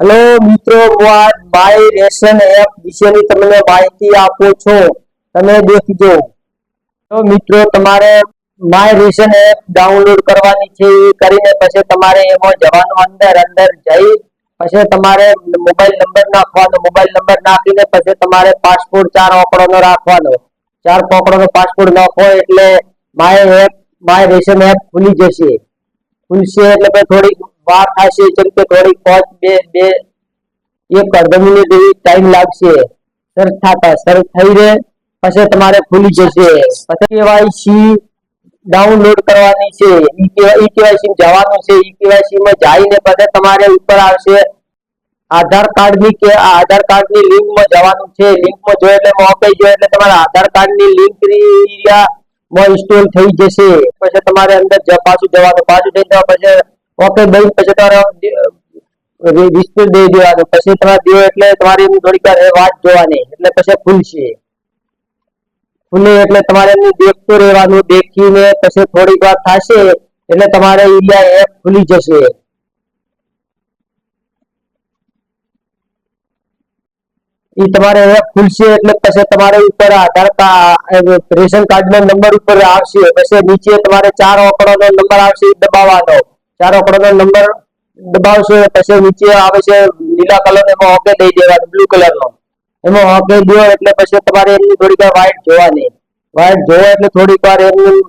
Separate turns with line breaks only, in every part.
Hello મિત્રો, હું આ બાય રેશન એપ વિશેની તમને માહિતી આપો છો. તમે દેખજો. તો મિત્રો, તમારે માય રેશન એપ ડાઉનલોડ કરવાની છે, એ કરીને પછી તમારે એમાં જવાનું અંદર અંદર જઈ, પછી તમારે મોબાઈલ નંબર નાખવાનો, મોબાઈલ નંબર નાખીને પછી તમારે પાસપોર્ટ ચાર આંકડોનો રાખવાનો. ચાર આંકડોનો પાસપોર્ટ નાખો એટલે my app my ration app ખુલી જશે. ખુલશે એટલે થોડીક વાર થશે જેમ કે થોડીક પાંચ, બે બે, એક અડધો મિનિટ એવી ટાઈમ લાગશે. સર્ચ થતા સર્ચ થઈ રહે, પછી તમારે ખુલી જશે. પછી કેવાયસી ડાઉનલોડ કરવાની છે. ઈ કેવાયસી જવાનું છે. ઈ કેવાયસી માં જઈને પછી તમારે ઉપર આવશે. આધાર કાર્ડની કે આધાર કાર્ડની લિંકમાં જવાનું છે. લિંકમાં જો એટલે મોકલી જો એટલે તમારા આધાર કાર્ડની લિંકમાં ઇન્સ્ટોલ થઈ જશે. પછી તમારે અંદર પાછું જવાનું. પાછું જઈ જવા પછી ઓકે દઈ પછી તમારે રિસ્ટર દઈ દેવાનું પછી તમારે દો એટલે તમારે એમની થોડીક વાર એ વાત જોવાની એટલે પછી ખુલશે ખુલે એટલે તમારે એમની દેખતું રહેવાનું દેખીને પછી થોડીક વાર થશે એટલે તમારે ઇન્ડિયા એપ ખુલી જશે ઈ તમારે એપ ખુલશે એટલે પછી તમારે ઉપર આધાર કાર્ડ રેશન કાર્ડ નો નંબર ઉપર આવશે પછી નીચે તમારે ચાર આંકડો નો નંબર આવશે ઈ દબાવવાનો ચાર આંકડો નંબર દબાવશો, પછી નીચે આવે છે, લીલા કલર એમાં ઓકે દઈ દેવા બ્લુ કલર નો. એમાં ઓકે દો એટલે પછી તમારે એમની થોડીક વાર વાઇટ જોવાની. વાઇટ જોવો એટલે થોડીક વાર એમની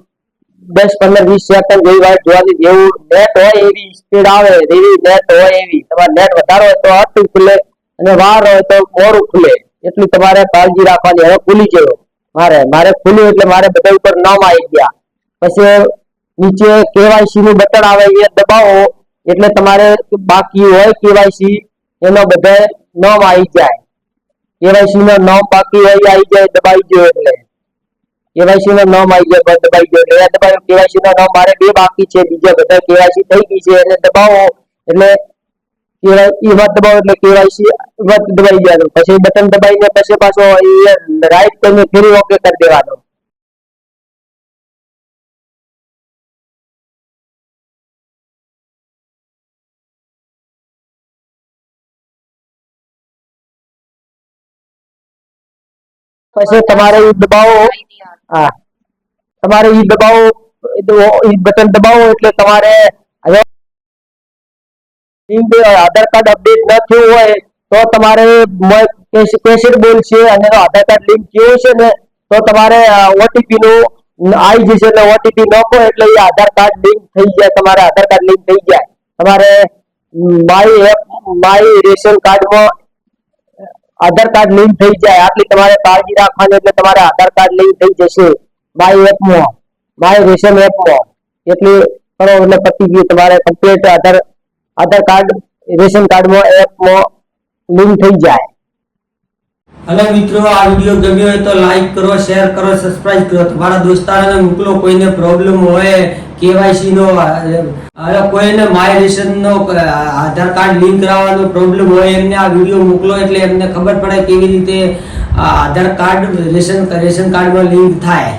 દસ પંદર વીસ સેકન્ડ જેવી વાઇટ જોવાની. જેવું નેટ હોય એવી સ્પીડ આવે એવી નેટ હોય એવી. તમારે નેટ વધારો હોય તો અટું ખુલે અને વાર હોય તો મોરું ખુલે. એટલી તમારે કાળજી રાખવાની. હવે ખુલી ગયો. મારે મારે ખુલ્યું એટલે મારે બધા ઉપર નામ આવી ગયા. પછી નીચે કેવાયસી નું બટન આવે એ દબાવો એટલે તમારે બાકી હોય કેવાયસી એનો બધા નામ આવી જાય કેવાયસી નો નામ બાકી હોય એ આવી જાય દબાઈ ગયો એટલે કેવાયસી નો નામ આવી જાય બસ દબાઈ ગયો એટલે એ દબાવ્યો કેવાયસી નો નામ મારે બે બાકી છે બીજા બધા કેવાયસી થઈ ગઈ છે એટલે દબાવો એટલે કેવાયસી વાત દબાવો એટલે કેવાયસી વાત દબાઈ જવાનું પછી બટન દબાઈને પછી પાછો રાઈટ કરીને ફરી ઓકે કરી દેવાનો પછી તમારે ઈ દબાવો હા તમારે ઈ દબાવો ઈ બટન દબાવો એટલે તમારે હવે લિંક આધાર કાર્ડ અપડેટ ન થયું હોય તો તમારે કેસેટ બોલશે અને એનો આધાર કાર્ડ લિંક થયું છે ને તો તમારે ઓટીપી નું આવી જશે એટલે ઓટીપી નાખો એટલે એ આધાર કાર્ડ લિંક થઈ જાય તમારે આધાર કાર્ડ લિંક થઈ જાય તમારે માય એપ માય રેશન કાર્ડમાં આધાર કાર્ડ લિંક થઈ જાય. આટલી તમારે કાળજી રાખવાની એટલે તમારે આધાર કાર્ડ લિંક થઈ જશે. માય એપમાં માય રેશન એપમાં એટલે કરો એટલે પતી ગયું. તમારે complete Aadhaar Aadhaar card, ration કાર્ડમાં એપમાં લિંક થઈ જાય.
હલો મિત્રો, આ વીડિયો ગમ્યો હોય તો લાઈક કરો શેર કરો સબસ્ક્રાઇબ કરો. તમારા દોસ્તારોને મોકલો. કોઈને પ્રોબ્લેમ હોય કેવાયસી નો, અરે કોઈને માય રેશન નો, આધાર કાર્ડ લિંક કરાવવાનો પ્રોબ્લેમ હોય, એમને આ વીડિયો મોકલો એટલે એમને ખબર પડે કેવી રીતે આધાર કાર્ડ રેશન રેશન કાર્ડમાં લિંક થાય.